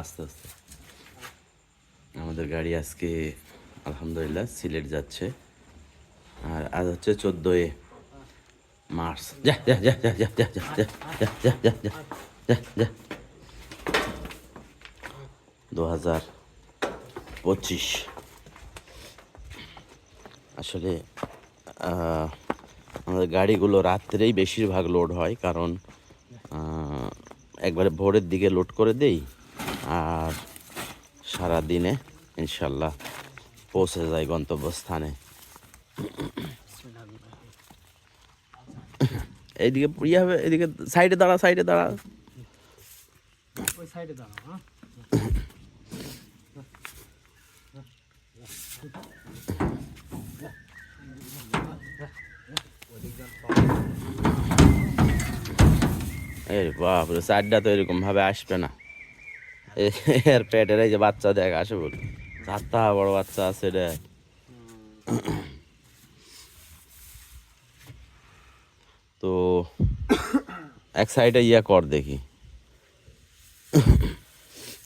আস্তে আস্তে আমাদের গাড়ি আজকে আলহামদুলিল্লাহ সিলেট যাচ্ছে আর আজ হচ্ছে চোদ্দোই মার্চ দু হাজার পঁচিশ আসলে আমাদের গাড়িগুলো রাত্রেই বেশিরভাগ লোড হয় কারণ একবারে ভোরের দিকে লোড করে দেই আর সারা দিনে ইনশাল্লাহ পৌঁছে যায় গন্তব্যস্থানে। এইদিকে ইয়ে হবে এদিকে সাইডে দাঁড়া সাইডে দাঁড়া। ওই সাইডে বাপরে সাইডটা তো এরকম ভাবে আসবে না। এর পেটের এই যে বাচ্চা দেখ আসে বল। চারটা বড় বাচ্চা আছে দেখ। তো এক সাইডে ইয়া কর দেখি।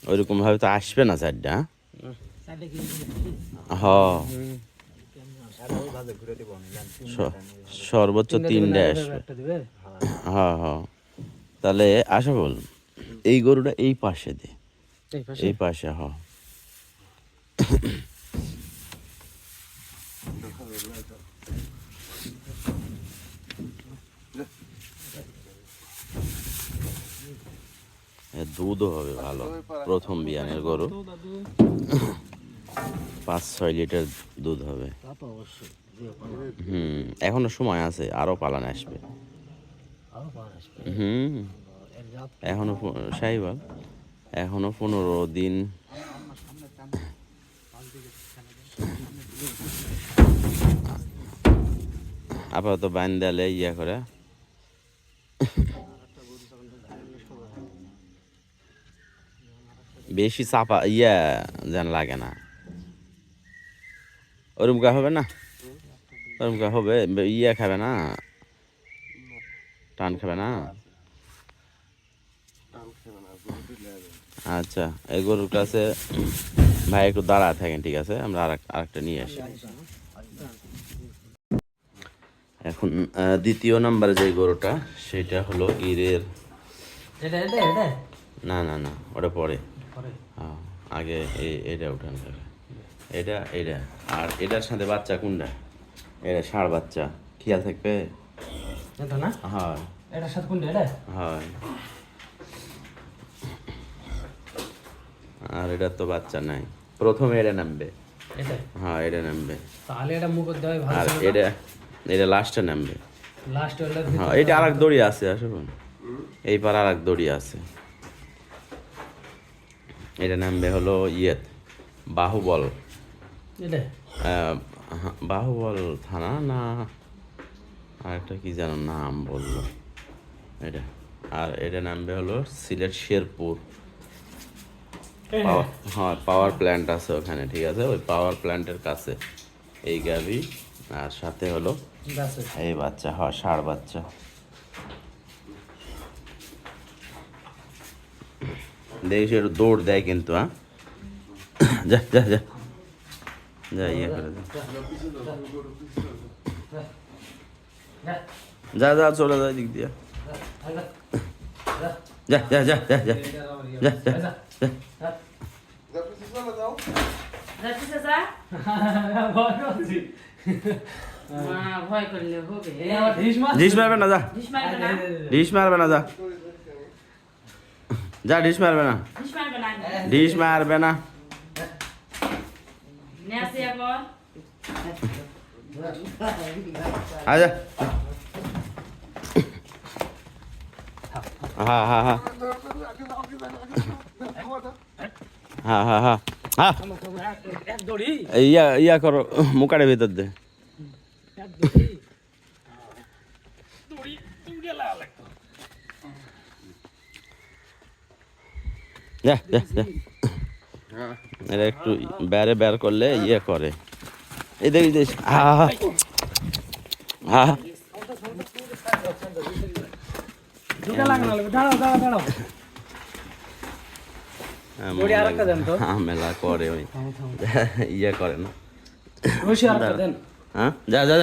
ওইরকম ভাবে তো আসবে না সাইডটা হ। স- সর্বোচ্চ তিনটে আসবে। হ্যাঁ হ্যাঁ তাহলে আশা বল। এই গরুটা এই পাশে দে। এই পাশে? হ। দুধও হবে ভালো। প্রথম বিয়ানের গরু। পাঁচ ছয় লিটার দুধ হবে। হুম এখনও সময় আছে আরও পালান আসবে। হুম। এখনও সাইবাল এখনও পনেরো দিন। আপাতত বাইন দেয়ালে ইয়া করে। বেশি চাপা ইয়া যেন লাগে না। ওরমকা হবে না? ওরমকা হবে, ইয়া খাবে না? টান খাবে না? আচ্ছা এই গরুর কাছে ভাই একটু দাঁড়া থাকেন ঠিক আছে? আমরা আর আরেকটা নিয়ে আসি। এখন দ্বিতীয় নাম্বারে যে গরুটা সেটা হলো এটা না না না ওটা পরে। হ্যাঁ, আগে এটা উঠান এটা এটা। আর এটার সাথে বাচ্চা কোনটা? এটা ষাঁড় বাচ্চা। খেয়াল থাকবে? হয়। এটার সাথে কোনটা এটা? হয়। আর এটার তো বাচ্চা নাই। প্রথমে এটা নামবে। হ্যাঁ এটা নামবে। তাহলে এটা মুখ দেওয়াই ভালো আর এটা এটা লাস্টে নামবে। লাস্ট হ্যাঁ এটা আর এক দড়ি আছে আসুন এই পার আর এক দড়ি আছে। এটা নামবে হলো ইয়েত বাহুবল। এটা? বাহুবল থানা না আর একটা কি যেন নাম বলল। এটা আর এটা নামবে হলো সিলেট শেরপুর। হ্যাঁ পাওয়ার প্ল্যান্ট আছে ওখানে ঠিক আছে ওই পাওয়ার প্ল্যান্টের কাছে এই গাভি আর সাথে হলো এই বাচ্চা হয় ষাঁড় বাচ্চা দেখিস একটু দৌড় দেয় কিন্তু হ্যাঁ যা যা যা যা ইয়ে করে। যা যা চলে যা দিক দিয়ে যা যা যা যা যা যা যা যা যাচ্ছিস চাচা মা ভয় করলে হবে ডিশ মারবে না যা ডিশ মারবে না ডিশ মারবে না যা যা ডিশ মারবে না ডিশ মারবে না ডিশ মারবে না নিয়ে আসি এখন আচ্ছা হ্যাঁ হ্যাঁ হ্যাঁ হ্যাঁ হ্যাঁ হ্যাঁ। হ্যাঁ। ইয়া ইয়া করো, মুকারে ভিতর দে। একটু বেড়ে বের করলে ইয়ে করে। এদের দেখ হ্যাঁ হ্যাঁ, হ্যাঁ।, হ্যাঁ, হ্যাঁ। করে ওই। ইয়ে করে না। হ্যাঁ? যা যা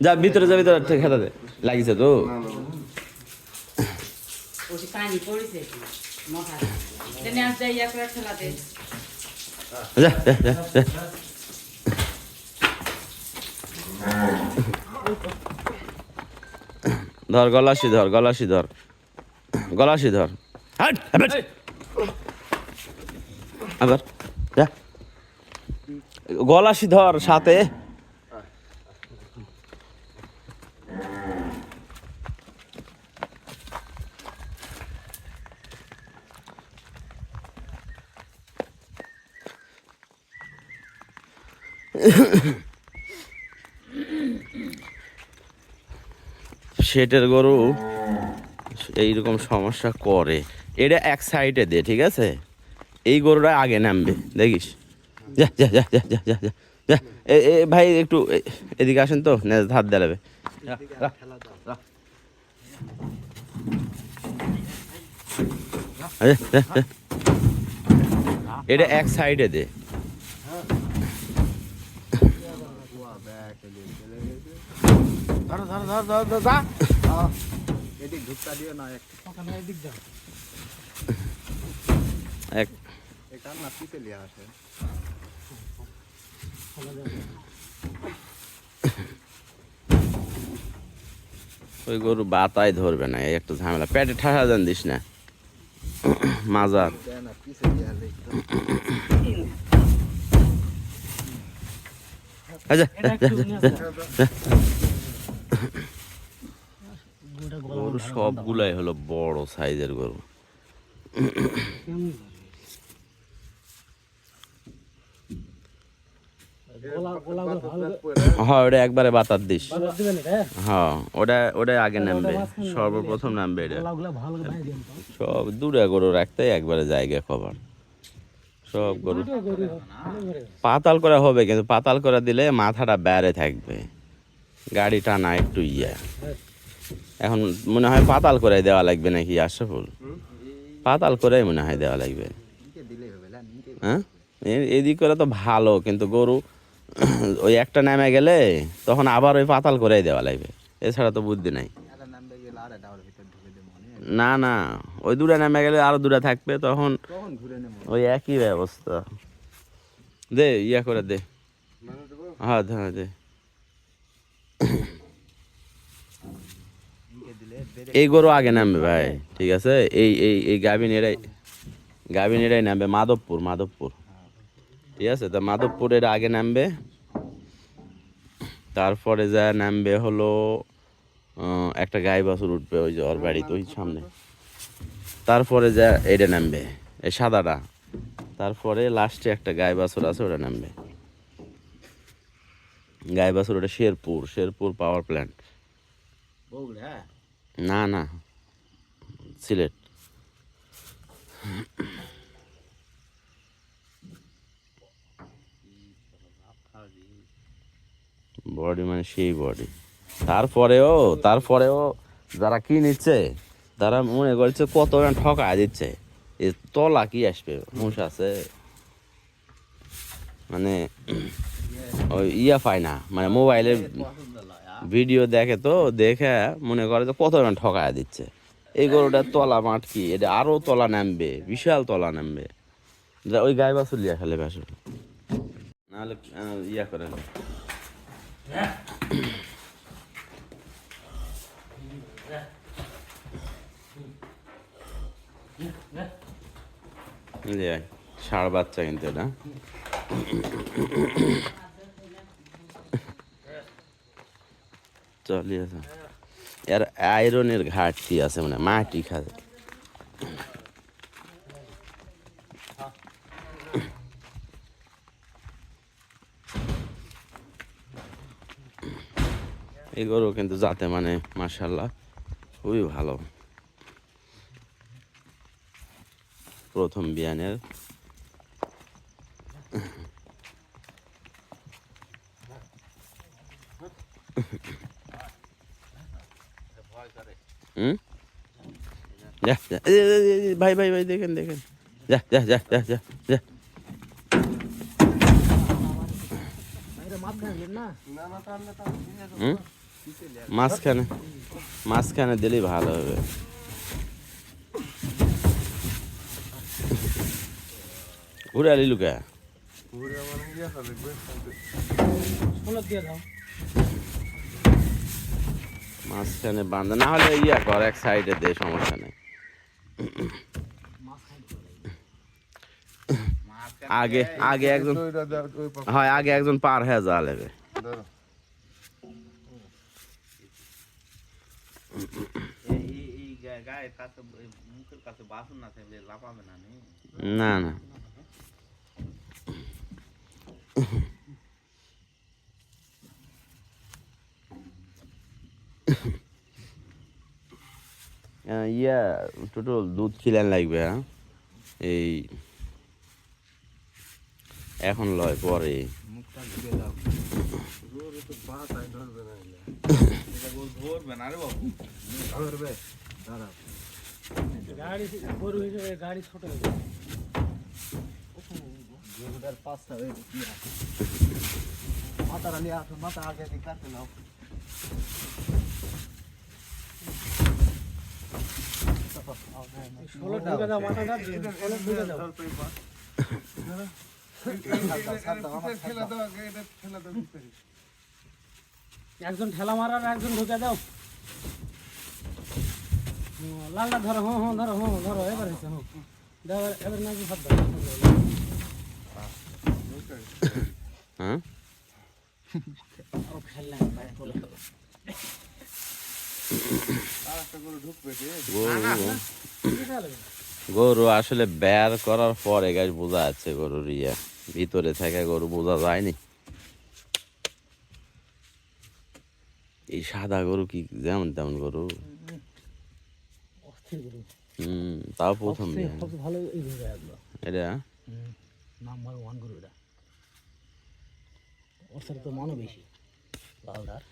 যা ভিতরে যা ভিতরে লাগিছে তো। ধর গলাশি ধর গলাশি ধর গলাশি ধর হ্যাঁ আবার গলাসি ধর সাথে। সেটের গরু এইরকম সমস্যা করে। এটা এক সাইডে দে, ঠিক আছে? এই গরুটা আগে নামবে, দেখিস। যা যা যা যা যা যা যা যা। এ ভাই, একটু এদিকে আসেন তো নেজ হাত দেলাবে। এটা এক সাইডে দে। ধর ধর ধর এক এটা আসে। ওই গরু বাতাই ধরবে না এই একটা ঝামেলা। পেটে ঠাসা যান দিস না। মাজার গরু সবগুলাই হলো বড় সাইজের গরু? হ্যাঁ ওটা একবারে বাতার দিস। হ্যাঁ? হ্যাঁ ওটা ওটা আগে নামবে। সর্বপ্রথম নামবে এটা। সব দূরে গরু রাখতে একবারে জায়গা কভার। সব গরু পাতাল করা হবে কিন্তু পাতাল করে দিলে মাথাটা বেড়ে থাকবে। গাড়ি টানা একটু ইয়া। এখন মনে হয় পাতাল করে দেওয়া লাগবে নাকি আশরাফুল? পাতাল করে মনে হয় দেওয়া লাগবে। না হ্যাঁ? এ- এদিক করে তো ভালো কিন্তু গরু ওই একটা নামে গেলে তখন আবার ওই পাতাল করে দেওয়া লাগবে। এছাড়া তো বুদ্ধি নাই। না না। ওই দূরে নামে গেলে আরও দূরে থাকবে তখন ওই একই ব্যবস্থা। দে ইয়া করে দে। হ্যাঁ হ্যাঁ দে। এই গরু আগে নামবে ভাই ঠিক আছে? এই এই এই গাভিন এরাই গাভিন এরাই নামবে মাধবপুর মাধবপুর। ঠিক আছে? তা মাধবপুরের আগে নামবে। তারপরে যা নামবে হলো একটা গাই বাছুর উঠবে ওই যে ওর বাড়িতে ওই সামনে। তারপরে যা এটা নামবে এই সাদাটা। তারপরে লাস্টে একটা গাই বাছুর আছে ওটা নামবে। গাই বাছুর ওটা শেরপুর শেরপুর পাওয়ার প্ল্যান্ট হ্যাঁ না না সিলেট। বডি মানে সেই বডি তারপরেও তারপরেও যারা কি নিচ্ছে, তারা মনে করছে কত ঠকায় দিচ্ছে। এ তলা কি আসবে? মুষ আছে। মানে ওই ইয়া পায় না। মানে মোবাইলের ভিডিও দেখে তো, দেখে মনে করে যে কত জন ঠকায় দিচ্ছে। এই গরুটার তলা মাঠ কি? এটা আরও তলা নামবে, বিশাল তলা নামবে। ওই গায়ে বাছুর লিয়া খেলে বাসুর নাহলে ইয়া করে ষাড় বাচ্চা কিন্তু এটা। চলিয়ে এর আয়রনের ঘাটতি আছে মানে মাটি খায় এই গরু কিন্তু যাতে মানে মার্শাল্লাহ খুবই ভালো। প্রথম বিয়ানের। ভাই ভাই ভাই দেখেন দেখেন। যা যা যা যা যা যা। না। না মাঝখানে মাঝখানে দিলেই ভালো হবে। ঘুরে আলি লুকা। মাঝখানে বান্ধা না হলে ইয়া কর, এক সাইডে দে, সমস্যা নেই। আগে আগে একজন, হয়, আগে একজন পার হয়ে যা লেবে ধরো। গায়ের কাছে মুখের কাছে বাসন না না ইয়া টোটাল দুধ খিলেন লাগবে হ্যাঁ এই এখন লয় পরে মুখটা দাও। ধরবে না রে বাবু ধরবে। দাঁড়াও। গাড়ি গরু হিসেবে গাড়ি ছোট হয়ে যাবে গরুটার পাশটা ওই কি মাথাটা নিয়ে আসো, মাথা আগে দিয়ে কাটে নাও। ষোলো ঢুকে দাও মাথাটা ষোলো ঢুকে দাও ধর তো এই পাশ। ছাড় দাও, আমার ছাড় দাও। এটা ঠেলা দাও ভিতরে। একজন ঠেলা মারার একজন ঢুকে দাও লালটা ধরো হ্যাঁ হ্যাঁ ধরো হ্যাঁ ধরো এবার হয়েছে হ্যাঁ। এবার- এবার নাকি দাও হ্যাঁ? গরু আসলে বের করার পরে গাছ বোঝা যাচ্ছে গরুর ইয়ে। ভিতরে থেকে গরু বোঝা যায়নি। এই সাদা গরু কি যেমন তেমন গরু? হুম তাও প্রথম ভালো এটা? নাম্বার ওয়ান গরু এটা। ওর সাথে তো মানও বেশি লালদার।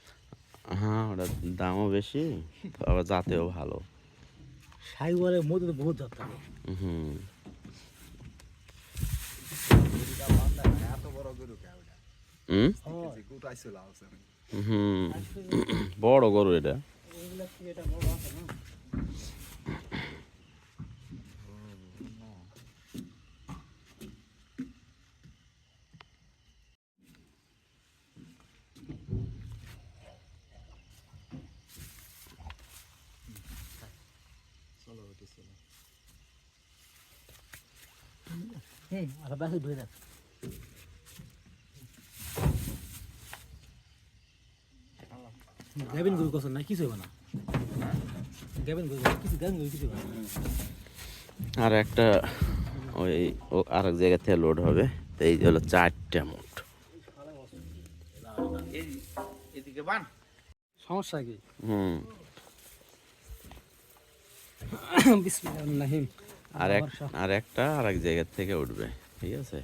হ্যাঁ ওটার দামও বেশি আবার জাতেও ভালো। সাইওয়ালের মধ্যে তো বহুত জাত থাকে। হুম। এত বড় গরু কে ওটা? হুম? গোটাইছিল আছে। হুম। বড় গরু এটা। হুম আর ব্যাসে ধুয়ে দেখ গ্যাবিন গরু কসন না কিছু হবে না। গ্যাবিন গরু কিছু গ্যাবিন গরু কিছু হবে না। আর একটা ওই ও আরেক জায়গা থেকে লোড হবে তো এই হলো চারটা মোট। এই- এদিকে বান সমস্যা কি? হুম। বিসমিল্লাহিম আর এক আর একটা আর এক জায়গা থেকে উঠবে ঠিক আছে?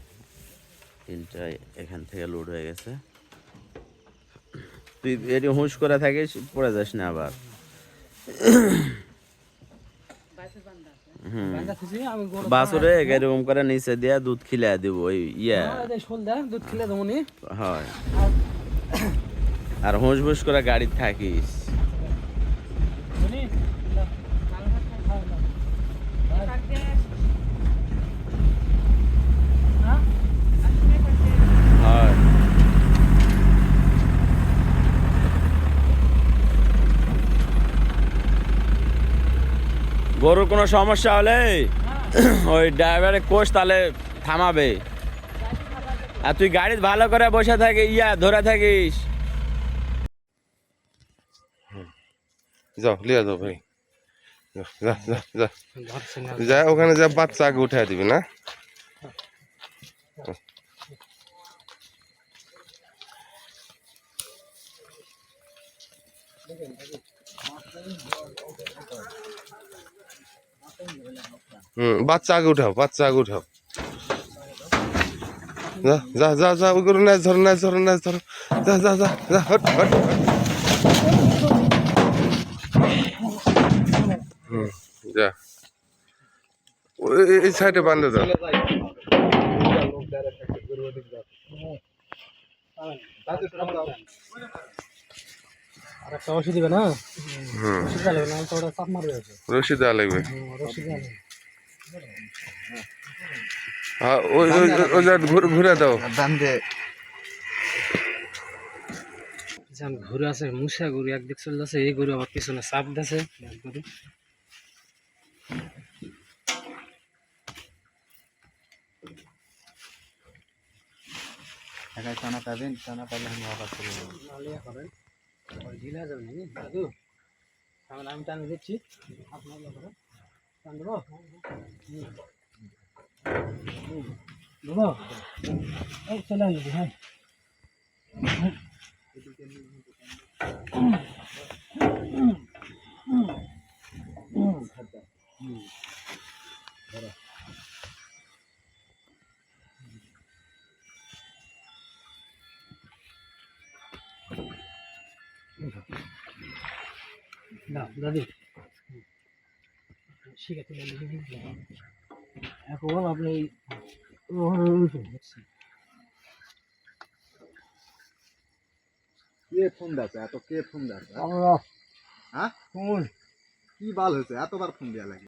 তিনটা এখান থেকে লোড হয়ে গেছে। তুই এটি হুঁশ করে থাকিস পড়ে যাস না আবার। বাসের এরকম করে নিচে দিয়া দুধ খিলা দিব ওই ইয়া। দেয় দুধ খিলা দেবনি হয়। আর হুঁশ হুঁশ করে গাড়ি থাকিস শুনি ভালো থাকতে থাকতে হ্যাঁ আসলে থাকতে হয় গরুর কোনো সমস্যা হলে ওই ড্রাইভারে কোষ তাহলে থামাবে। আর তুই গাড়ি ভালো করে বসে থাকি ইয়া ধরে থাকিস। যাও লিয়া যাও ভাই। যা যা যা যা। ওখানে যা বাচ্চা আগে উঠাই দিবি না? হুম বাচ্চা আগে উঠাও বাচ্চা আগে উঠাও। যা যা যা যা ওই করে নাচ ধরো নাচ ধরো নাচ ধরো। যা যা যা যা হট হট। হুম যা। এই- সাইডে বান্ধে দাও। ওষুধ দিবে না? হুম। ওটা চাপ মারবে। হ্যাঁ ওই ওই ওই- ঘুরে ঘুরে দাও। যেমন ঘুরে আছে মুসা গরু একদিক চলে যাচ্ছে এই গরু আবার পিছনে চাপ দিছে গরু। একাই টানা পাবেন টানা পাইলে আমি আবার ঢিলা নাকি? দাদু আমি টানে দিচ্ছি। আপনার ইয়ে করেন টান দেবো হুম। হুম। দেবো এই চলে আসবি হ্যাঁ না দাদি ঠিক আছে এখন আপনি কে ফোন দিচ্ছে এত কে ফোন দিচ্ছে হ্যাঁ? ফোন কি বাল হয়েছে? এতবার ফোন দেওয়া লাগে।